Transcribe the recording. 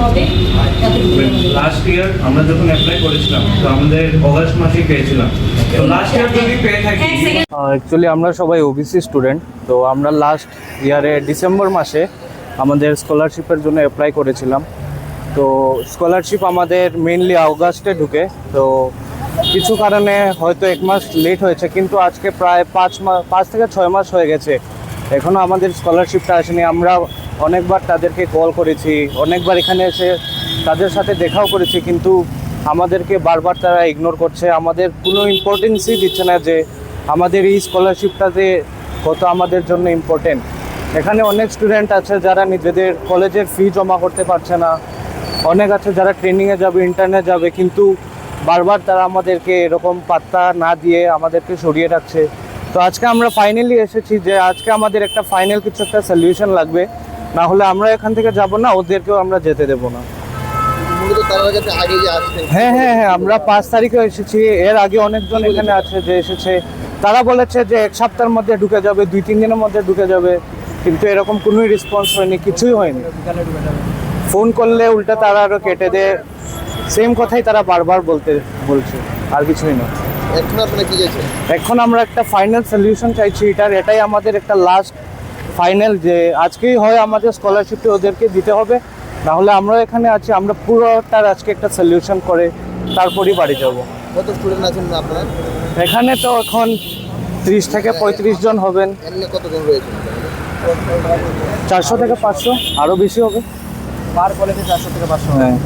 কবে? Last year আমরা যখন অ্যাপ্লাই করেছিলাম তো আমাদের অগাস্ট মাসেই পেয়েছিলাম। তো লাস্ট ইয়ার যদি পেয়ে থাকি অ্যাকচুয়ালি আমরা সবাই ওবিসি স্টুডেন্ট তো আমরা লাস্ট ইয়ারে ডিসেম্বর মাসে আমাদের স্কলারশিপের জন্য অ্যাপ্লাই করেছিলাম। তো স্কলারশিপ আমাদের মেইনলি অগাস্টে ঢুকে তো কিছু কারণে হয়তো এক মাস লেট হয়েছে কিন্তু আজকে প্রায় পাঁচ মাস পাঁচ থেকে ছয় মাস হয়ে গেছে। এখনও আমাদের স্কলারশিপটা আসেনি। আমরা অনেকবার তাদেরকে কল করেছি, অনেকবার এখানে এসে তাদের সাথে দেখাও করেছি, কিন্তু আমাদেরকে বারবার তারা ইগনোর করছে। আমাদের কোনো ইম্পর্টেন্সই দিচ্ছে না যে আমাদের এই স্কলারশিপটা যে কত আমাদের জন্য ইম্পর্টেন্ট এখানে অনেক স্টুডেন্ট আছে যারা নিজেদের কলেজের ফি জমা করতে পারছে না। অনেক আছে যারা ট্রেনিংয়ে যাবে ইন্টারনে যাবে, কিন্তু বারবার তারা আমাদেরকে এরকম পাত্তা না দিয়ে আমাদেরকে সরিয়ে রাখছে। তো আজকে আমরা ফাইনালি এসেছি যে আজকে আমাদের একটা ফাইনাল কিছু একটা সলিউশন লাগবে। না হলে আমরা এখান থেকে যাব না ওদেরকেও আমরা যেতে দেবো না। হ্যাঁ হ্যাঁ হ্যাঁ আমরা পাঁচ তারিখে এসেছি। এর আগে অনেকজন এখানে আছে যে এসেছে। তারা বলেছে যে এক সপ্তাহের মধ্যে ঢুকে যাবে দুই তিন দিনের মধ্যে ঢুকে যাবে। কিন্তু এরকম কোনোই রেসপন্স হয়নি কিছুই হয়নি। ফোন করলে উল্টা তারা আরও কেটে দেয়। সেম কথাই তারা বারবার বলতে বলছে আর কিছুই না। এখন আপনারা কি চাইছেন? এখন আমরা একটা ফাইনাল সলিউশন চাইছি এটার। এটাই আমাদের একটা লাস্ট ফাইনাল যে আজকেই হয় আমাদের স্কলারশিপটা ওদেরকে দিতে হবে। না হলে আমরা এখানে আছি আমরা পুরোটার আজকে একটা সলিউশন করে তারপরই বাড়ি যাব। কত স্টুডেন্ট আছেন আপনারা? এখানে তো এখন ত্রিশ থেকে পঁয়ত্রিশ জন হবেন। কতজন রয়েছে চারশো থেকে পাঁচশো আরও বেশি হবে। পার কলেজে চারশো থেকে পাঁচশো। হ্যাঁ।